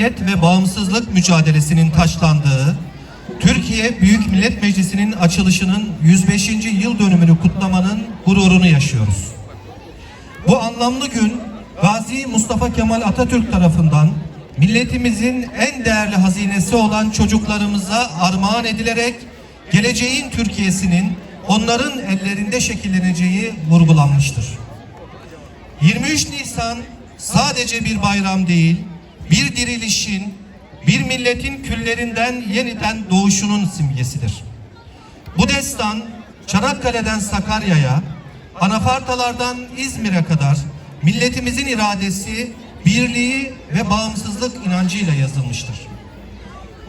hürriyet ve bağımsızlık mücadelesinin taşlandığı, Türkiye Büyük Millet Meclisi'nin açılışının 105. yıl dönümünü kutlamanın gururunu yaşıyoruz. Bu anlamlı gün Gazi Mustafa Kemal Atatürk tarafından milletimizin en değerli hazinesi olan çocuklarımıza armağan edilerek geleceğin Türkiye'sinin onların ellerinde şekilleneceği vurgulanmıştır. 23 Nisan sadece bir bayram değil, bir dirilişin, bir milletin küllerinden yeniden doğuşunun simgesidir. Bu destan Çanakkale'den Sakarya'ya, anafartalardan İzmir'e kadar milletimizin iradesi, birliği ve bağımsızlık inancıyla yazılmıştır.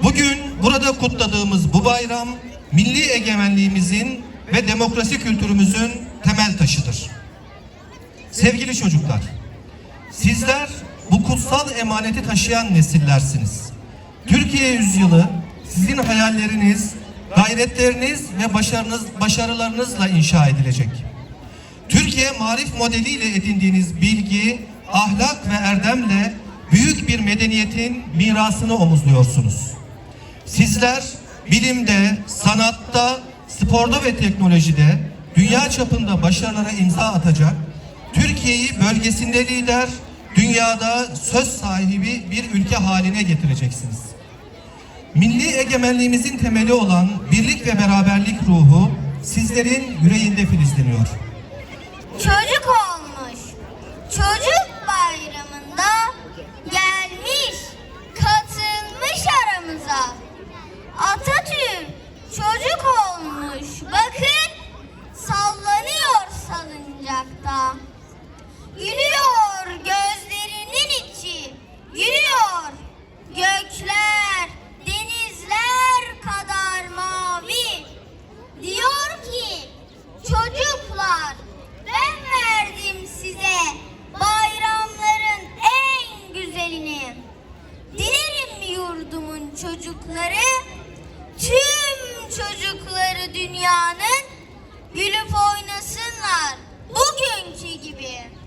Bugün burada kutladığımız bu bayram milli egemenliğimizin ve demokrasi kültürümüzün temel taşıdır. Sevgili çocuklar, sizler bu kutsal emaneti taşıyan nesillersiniz. Türkiye yüzyılı sizin hayalleriniz, gayretleriniz ve başarınız, başarılarınızla inşa edilecek. Türkiye marif modeliyle edindiğiniz bilgi, ahlak ve erdemle büyük bir medeniyetin mirasını omuzluyorsunuz. Sizler bilimde, sanatta, sporda ve teknolojide dünya çapında başarılara imza atacak, Türkiye'yi bölgesinde lider, dünyada söz sahibi bir ülke haline getireceksiniz. Milli egemenliğimizin temeli olan birlik ve beraberlik ruhu sizlerin yüreğinde filizleniyor. Çocuk olmuş. Çocuk yurdumun çocukları tüm çocukları dünyanın gülüp oynasınlar bugünkü gibi.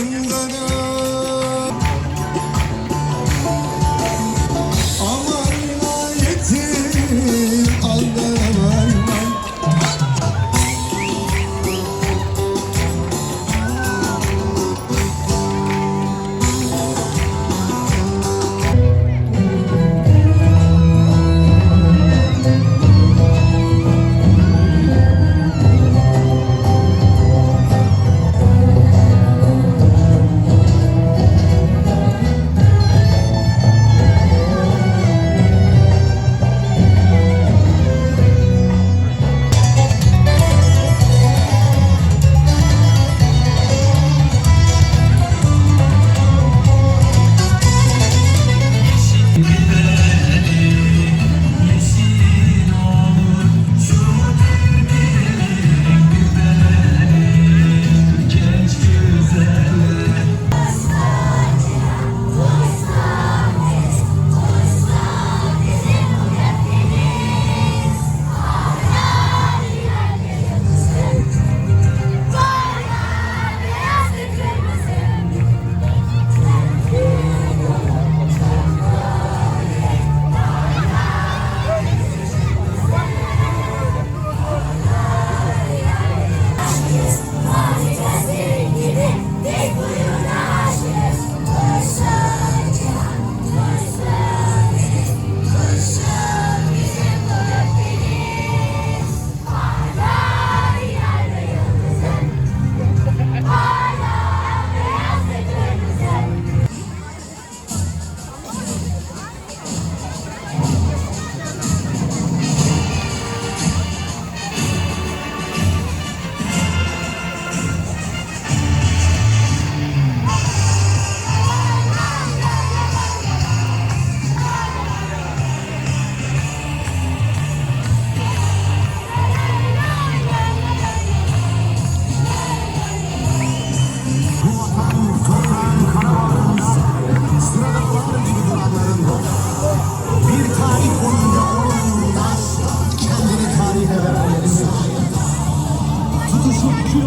Guru.